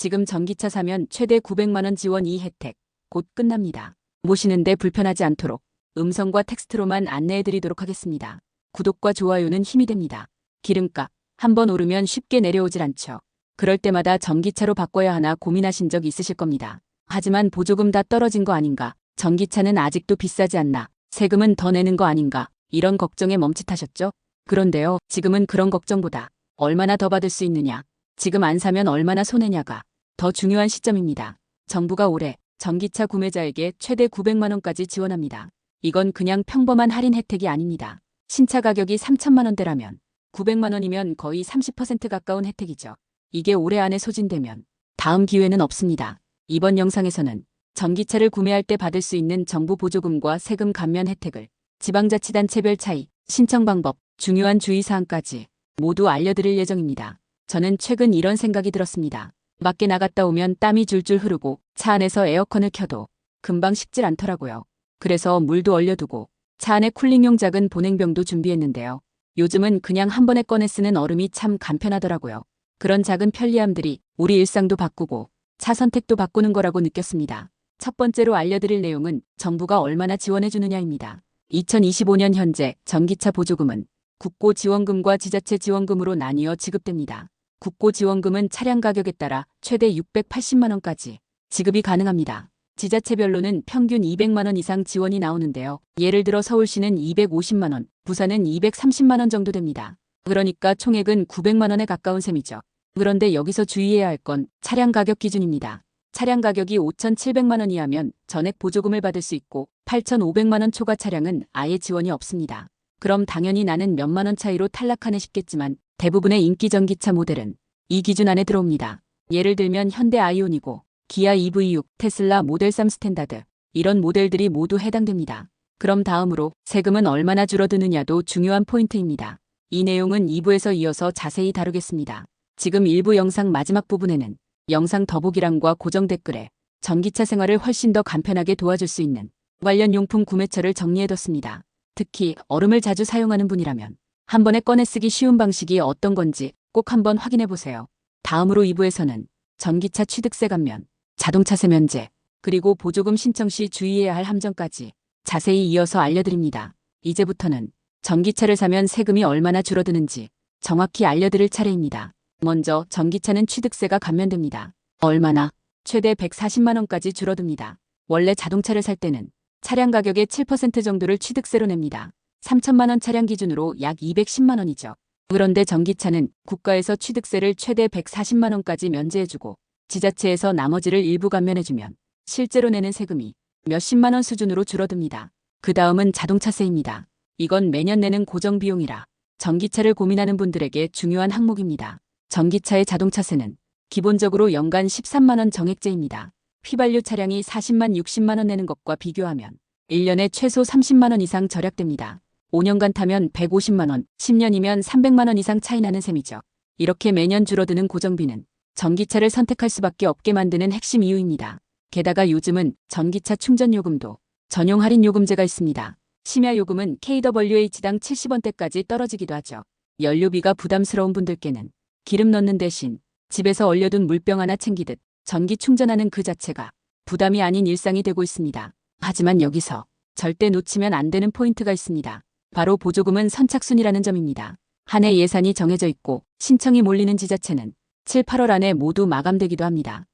지금 전기차 사면 최대 900만원 지원 이 혜택 곧 끝납니다. 모시는데 불편하지 않도록 음성과 텍스트로만 안내해드리도록 하겠습니다. 구독과 좋아요는 힘이 됩니다. 기름값 한번 오르면 쉽게 내려오질 않죠. 그럴 때마다 전기차로 바꿔야 하나 고민하신 적 있으실 겁니다. 하지만 보조금 다 떨어진 거 아닌가? 전기차는 아직도 비싸지 않나? 세금은 더 내는 거 아닌가? 이런 걱정에 멈칫하셨죠? 그런데요, 지금은 그런 걱정보다 얼마나 더 받을 수 있느냐? 지금 안 사면 얼마나 손해냐가 더 중요한 시점입니다. 정부가 올해 전기차 구매자에게 최대 900만 원까지 지원합니다. 이건 그냥 평범한 할인 혜택이 아닙니다. 신차 가격이 3천만 원대라면 900만 원이면 거의 30% 가까운 혜택이죠. 이게 올해 안에 소진되면 다음 기회는 없습니다. 이번 영상에서는 전기차를 구매할 때 받을 수 있는 정부 보조금과 세금 감면 혜택을 지방자치단체별 차이, 신청 방법, 중요한 주의사항까지 모두 알려드릴 예정입니다. 저는 최근 이런 생각이 들었습니다. 밖에 나갔다 오면 땀이 줄줄 흐르고 차 안에서 에어컨을 켜도 금방 식질 않더라고요. 그래서 물도 얼려두고 차 안에 쿨링용 작은 보냉병도 준비했는데요. 요즘은 그냥 한 번에 꺼내 쓰는 얼음이 참 간편하더라고요. 그런 작은 편리함들이 우리 일상도 바꾸고 차 선택도 바꾸는 거라고 느꼈습니다. 첫 번째로 알려드릴 내용은 정부가 얼마나 지원해주느냐입니다. 2025년 현재 전기차 보조금은 국고 지원금과 지자체 지원금으로 나뉘어 지급됩니다. 국고 지원금은 차량 가격에 따라 최대 680만 원까지 지급이 가능합니다. 지자체별로는 평균 200만 원 이상 지원이 나오는데요. 예를 들어 서울시는 250만 원, 부산은 230만 원 정도 됩니다. 그러니까 총액은 900만 원에 가까운 셈이죠. 그런데 여기서 주의해야 할 건 차량 가격 기준입니다. 차량 가격이 5,700만 원 이하면 전액 보조금을 받을 수 있고 8,500만 원 초과 차량은 아예 지원이 없습니다. 그럼 당연히 나는 몇만 원 차이로 탈락하네 싶겠지만 대부분의 인기 전기차 모델은 이 기준 안에 들어옵니다. 예를 들면 현대 아이오니고 기아 EV6, 테슬라 모델 3 스탠다드 이런 모델들이 모두 해당됩니다. 그럼 다음으로 세금은 얼마나 줄어드느냐도 중요한 포인트입니다. 이 내용은 2부에서 이어서 자세히 다루겠습니다. 지금 일부 영상 마지막 부분에는 영상 더보기란과 고정 댓글에 전기차 생활을 훨씬 더 간편하게 도와줄 수 있는 관련 용품 구매처를 정리해뒀습니다. 특히 얼음을 자주 사용하는 분이라면 한 번에 꺼내 쓰기 쉬운 방식이 어떤 건지 꼭 한번 확인해 보세요. 다음으로 2부에서는 전기차 취득세 감면, 자동차세 면제, 그리고 보조금 신청 시 주의해야 할 함정까지 자세히 이어서 알려드립니다. 이제부터는 전기차를 사면 세금이 얼마나 줄어드는지 정확히 알려드릴 차례입니다. 먼저 전기차는 취득세가 감면됩니다. 얼마나? 최대 140만 원까지 줄어듭니다. 원래 자동차를 살 때는 차량 가격의 7% 정도를 취득세로 냅니다. 3천만 원 차량 기준으로 약 210만 원이죠. 그런데 전기차는 국가에서 취득세를 최대 140만 원까지 면제해주고 지자체에서 나머지를 일부 감면해주면 실제로 내는 세금이 몇십만 원 수준으로 줄어듭니다. 그 다음은 자동차세입니다. 이건 매년 내는 고정 비용이라 전기차를 고민하는 분들에게 중요한 항목입니다. 전기차의 자동차세는 기본적으로 연간 13만 원 정액제입니다. 휘발유 차량이 40만 60만 원 내는 것과 비교하면 1년에 최소 30만 원 이상 절약됩니다. 5년간 타면 150만 원, 10년이면 300만 원 이상 차이 나는 셈이죠. 이렇게 매년 줄어드는 고정비는 전기차를 선택할 수밖에 없게 만드는 핵심 이유입니다. 게다가 요즘은 전기차 충전 요금도 전용 할인 요금제가 있습니다. 심야 요금은 kWh당 70원대까지 떨어지기도 하죠. 연료비가 부담스러운 분들께는 기름 넣는 대신 집에서 얼려둔 물병 하나 챙기듯 전기 충전하는 그 자체가 부담이 아닌 일상이 되고 있습니다. 하지만 여기서 절대 놓치면 안 되는 포인트가 있습니다. 바로 보조금은 선착순이라는 점입니다. 한 해 예산이 정해져 있고 신청이 몰리는 지자체는 7, 8월 안에 모두 마감되기도 합니다.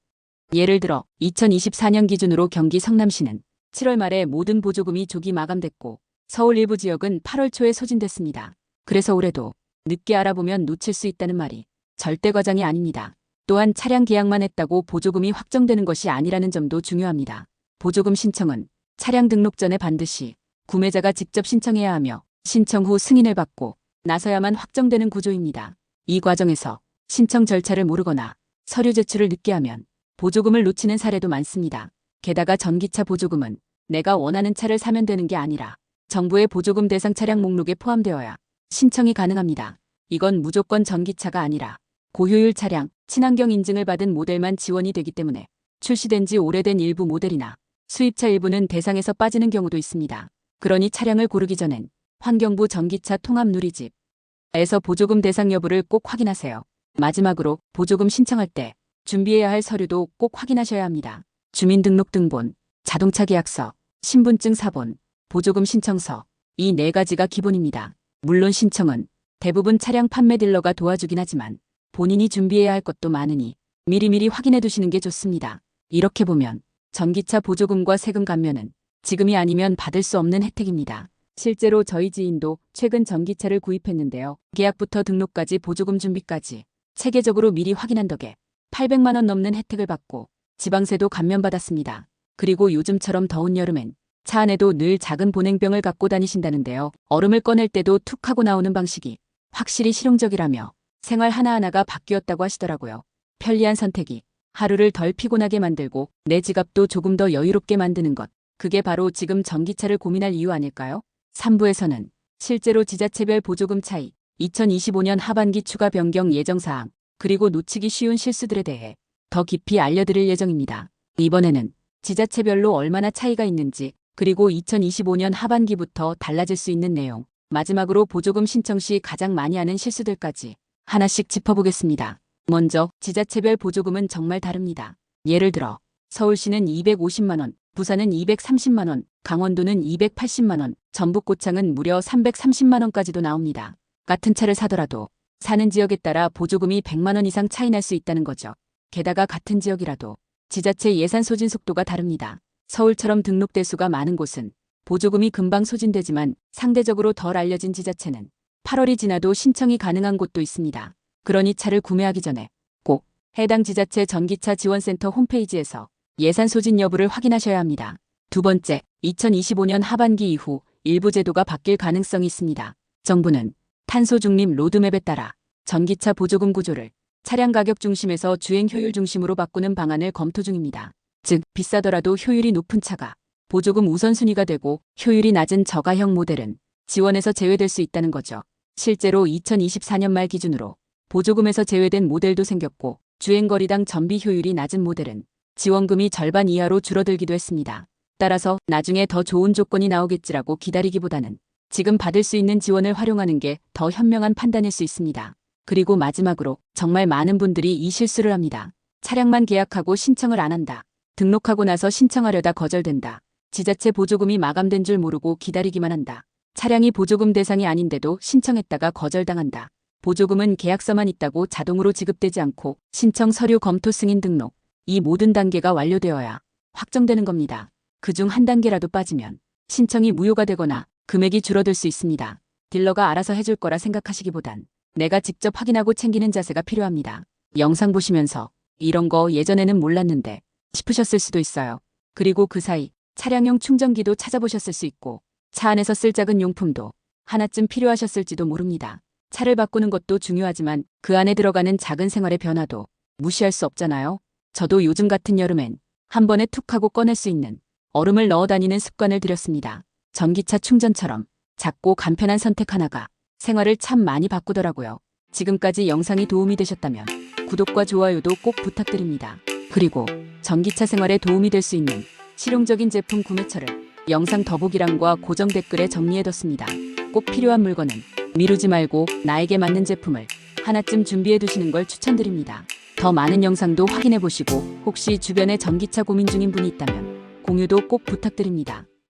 예를 들어 2024년 기준으로 경기 성남시는 7월 말에 모든 보조금이 조기 마감됐고 서울 일부 지역은 8월 초에 소진됐습니다. 그래서 올해도 늦게 알아보면 놓칠 수 있다는 말이 절대 과장이 아닙니다. 또한 차량 계약만 했다고 보조금이 확정되는 것이 아니라는 점도 중요합니다. 보조금 신청은 차량 등록 전에 반드시 구매자가 직접 신청해야 하며 신청 후 승인을 받고 나서야만 확정되는 구조입니다. 이 과정에서 신청 절차를 모르거나 서류 제출을 늦게 하면 보조금을 놓치는 사례도 많습니다. 게다가 전기차 보조금은 내가 원하는 차를 사면 되는 게 아니라 정부의 보조금 대상 차량 목록에 포함되어야 신청이 가능합니다. 이건 무조건 전기차가 아니라 고효율 차량, 친환경 인증을 받은 모델만 지원이 되기 때문에 출시된 지 오래된 일부 모델이나 수입차 일부는 대상에서 빠지는 경우도 있습니다. 그러니 차량을 고르기 전엔 환경부 전기차 통합 누리집에서 보조금 대상 여부를 꼭 확인하세요. 마지막으로 보조금 신청할 때 준비해야 할 서류도 꼭 확인하셔야 합니다. 주민등록등본, 자동차 계약서, 신분증 사본, 보조금 신청서. 이 네 가지가 기본입니다. 물론 신청은 대부분 차량 판매 딜러가 도와주긴 하지만 본인이 준비해야 할 것도 많으니 미리미리 확인해 두시는 게 좋습니다. 이렇게 보면 전기차 보조금과 세금 감면은 지금이 아니면 받을 수 없는 혜택입니다. 실제로 저희 지인도 최근 전기차를 구입했는데요. 계약부터 등록까지 보조금 준비까지 체계적으로 미리 확인한 덕에 800만 원 넘는 혜택을 받고 지방세도 감면받았습니다. 그리고 요즘처럼 더운 여름엔 차 안에도 늘 작은 보냉병을 갖고 다니신다는데요. 얼음을 꺼낼 때도 툭 하고 나오는 방식이 확실히 실용적이라며 생활 하나하나가 바뀌었다고 하시더라고요. 편리한 선택이 하루를 덜 피곤하게 만들고 내 지갑도 조금 더 여유롭게 만드는 것. 그게 바로 지금 전기차를 고민할 이유 아닐까요? 3부에서는 실제로 지자체별 보조금 차이, 2025년 하반기 추가 변경 예정 사항, 그리고 놓치기 쉬운 실수들에 대해 더 깊이 알려드릴 예정입니다. 이번에는 지자체별로 얼마나 차이가 있는지, 그리고 2025년 하반기부터 달라질 수 있는 내용, 마지막으로 보조금 신청 시 가장 많이 하는 실수들까지 하나씩 짚어보겠습니다. 먼저 지자체별 보조금은 정말 다릅니다. 예를 들어 서울시는 250만 원, 부산은 230만 원, 강원도는 280만 원, 전북 고창은 무려 330만 원까지도 나옵니다. 같은 차를 사더라도 사는 지역에 따라 보조금이 100만 원 이상 차이 날 수 있다는 거죠. 게다가 같은 지역이라도 지자체 예산 소진 속도가 다릅니다. 서울처럼 등록 대수가 많은 곳은 보조금이 금방 소진되지만 상대적으로 덜 알려진 지자체는 8월이 지나도 신청이 가능한 곳도 있습니다. 그러니 차를 구매하기 전에 꼭 해당 지자체 전기차 지원센터 홈페이지에서 예산 소진 여부를 확인하셔야 합니다. 두 번째, 2025년 하반기 이후 일부 제도가 바뀔 가능성이 있습니다. 정부는 탄소 중립 로드맵에 따라 전기차 보조금 구조를 차량 가격 중심에서 주행 효율 중심으로 바꾸는 방안을 검토 중입니다. 즉, 비싸더라도 효율이 높은 차가 보조금 우선순위가 되고 효율이 낮은 저가형 모델은 지원에서 제외될 수 있다는 거죠. 실제로 2024년 말 기준으로 보조금에서 제외된 모델도 생겼고 주행거리당 전비 효율이 낮은 모델은 지원금이 절반 이하로 줄어들기도 했습니다. 따라서 나중에 더 좋은 조건이 나오겠지라고 기다리기보다는 지금 받을 수 있는 지원을 활용하는 게 더 현명한 판단일 수 있습니다. 그리고 마지막으로 정말 많은 분들이 이 실수를 합니다. 차량만 계약하고 신청을 안 한다. 등록하고 나서 신청하려다 거절된다. 지자체 보조금이 마감된 줄 모르고 기다리기만 한다. 차량이 보조금 대상이 아닌데도 신청했다가 거절당한다. 보조금은 계약서만 있다고 자동으로 지급되지 않고 신청 서류 검토 승인 등록 이 모든 단계가 완료되어야 확정되는 겁니다. 그중 한 단계라도 빠지면 신청이 무효가 되거나 금액이 줄어들 수 있습니다. 딜러가 알아서 해줄 거라 생각하시기보단 내가 직접 확인하고 챙기는 자세가 필요합니다. 영상 보시면서 이런 거 예전에는 몰랐는데 싶으셨을 수도 있어요. 그리고 그 사이 차량용 충전기도 찾아보셨을 수 있고 차 안에서 쓸 작은 용품도 하나쯤 필요하셨을지도 모릅니다. 차를 바꾸는 것도 중요하지만 그 안에 들어가는 작은 생활의 변화도 무시할 수 없잖아요. 저도 요즘 같은 여름엔 한 번에 툭 하고 꺼낼 수 있는 얼음을 넣어 다니는 습관을 들였습니다. 전기차 충전처럼 작고 간편한 선택 하나가 생활을 참 많이 바꾸더라고요. 지금까지 영상이 도움이 되셨다면 구독과 좋아요도 꼭 부탁드립니다. 그리고 전기차 생활에 도움이 될 수 있는 실용적인 제품 구매처를 영상 더보기란과 고정 댓글에 정리해뒀습니다. 꼭 필요한 물건은 미루지 말고 나에게 맞는 제품을 하나쯤 준비해 두시는 걸 추천드립니다. 더 많은 영상도 확인해 보시고 혹시 주변에 전기차 고민 중인 분이 있다면 공유도 꼭 부탁드립니다.